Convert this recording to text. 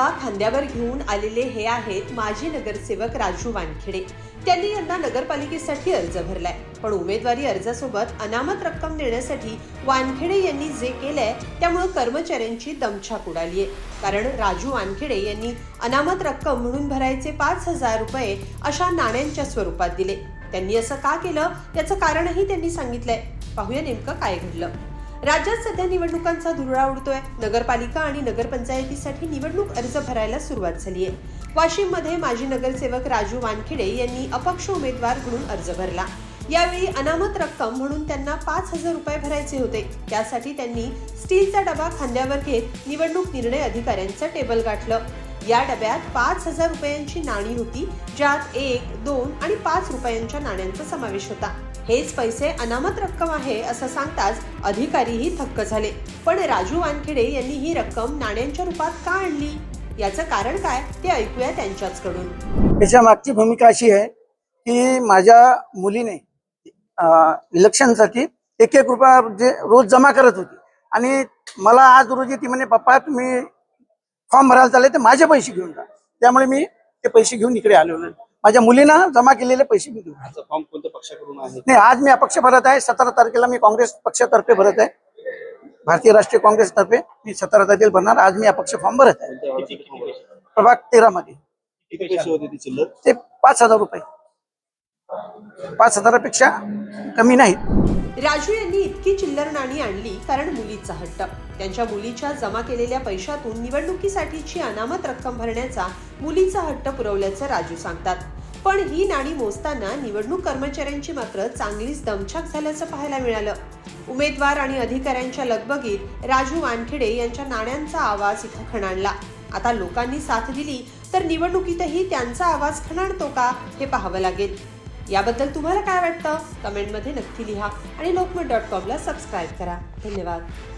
खांद्यावर घेऊन आलेले हे आहेत माजी नगरसेवक राजू वानखेडे. त्यांनी यंदा नगरपालिकेसाठी अर्ज भरलाय. पण उमेदवारी अर्जासोबत अनामत रक्कम देण्यासाठी वानखेडे यांनी जे केलंय त्यामुळे कर्मचाऱ्यांची दमछाक उडालीये. कारण राजू वानखेडे यांनी अनामत रक्कम म्हणून भरायचे पाच हजार रुपये अशा नाण्यांच्या स्वरूपात दिले. त्यांनी असं का केलं? याचं कारणही त्यांनी सांगितलंय. पाहूया नेमकं काय घडलं. राज्यात सध्या निवडणुकांचा धुरळा उडतोय. नगरपालिका आणि नगरपंचायतीसाठी निवडणूक अर्ज भरायला सुरुवात झाली आहे वाशिममध्ये माजी नगरसेवक राजू वानखेडे यांनी अपक्ष उमेदवार म्हणून अर्ज भरला. यावेळी अनामत रक्कम म्हणून त्यांना पाच हजार रुपये भरायचे होते. त्यासाठी त्यांनी स्टीलचा डबा खांद्यावर घेत निवडणूक निर्णय अधिकाऱ्यांचं टेबल गाठलं. या डब्यात पाच हजार रुपयांची नाणी होती ज्यात एक दोन आणि पाच रुपयांच्या नाण्यांचा समावेश होता. हेच पैसे अनामत रक्कम आहे असं सांगताच अधिकारीही थक्क झाले. पण राजू वानखेडे यांनी ही रक्कम नाण्यांच्या रूपात का आणली? याचं कारण काय ते ऐकूया त्यांच्याचकडून. त्याच्या मागची भूमिका अशी आहे की माझ्या मुलीने इलेक्शनसाठी एक एक रुपया जे रोज जमा करत होती. आणि मला आज रोजी ती म्हणे पप्पा तुम्ही फॉर्म भरायला चालले तर माझे पैसे घेऊन जा. त्यामुळे मी ते पैसे घेऊन इकडे आलो. माझ्या मुलीनं जमा केलेले पैसे मी घेऊन पक्षाकडून आहे. नाही आज मी अपक्ष भरत आहे. सतरा तारखेला मी काँग्रेस पक्षातर्फे भरत आहे. भारतीय राष्ट्रीय काँग्रेसतर्फे मी सतरा तारखेला भरणार. आज मी अपक्ष फॉर्म भरत आहे? प्रभाग तेरा मध्ये ते पाच हजार रुपये. पाच हजारापेक्षा कमी नाहीत. राजू यांनी इतकी चिल्लर नाणी आणली कारण मुलीचा हट्ट. त्यांच्या मुलीच्या जमा केलेल्या पैशातून निवडणुकीसाठीची अनामत रक्कम भरण्याचा मुलीचा हट्ट पुरवल्याचं राजू सांगतात. पण ही नाणी मोजताना निवडणूक कर्मचाऱ्यांची मात्र चांगलीच दमछाक झाल्याचं पाहायला मिळालं. उमेदवार आणि अधिकाऱ्यांच्या लगबगीत राजू वानखेडे यांच्या नाण्यांचा आवाज इथं खणाणला. आता लोकांनी साथ दिली तर निवडणुकीतही त्यांचा आवाज खणाणतो का हे पाहावं लागेल. याबद्दल तुम्हाला काय वाटतं? कमेंटमध्ये नक्की लिहा आणि लोकमत डॉट कॉमला सबस्क्राईब करा. धन्यवाद.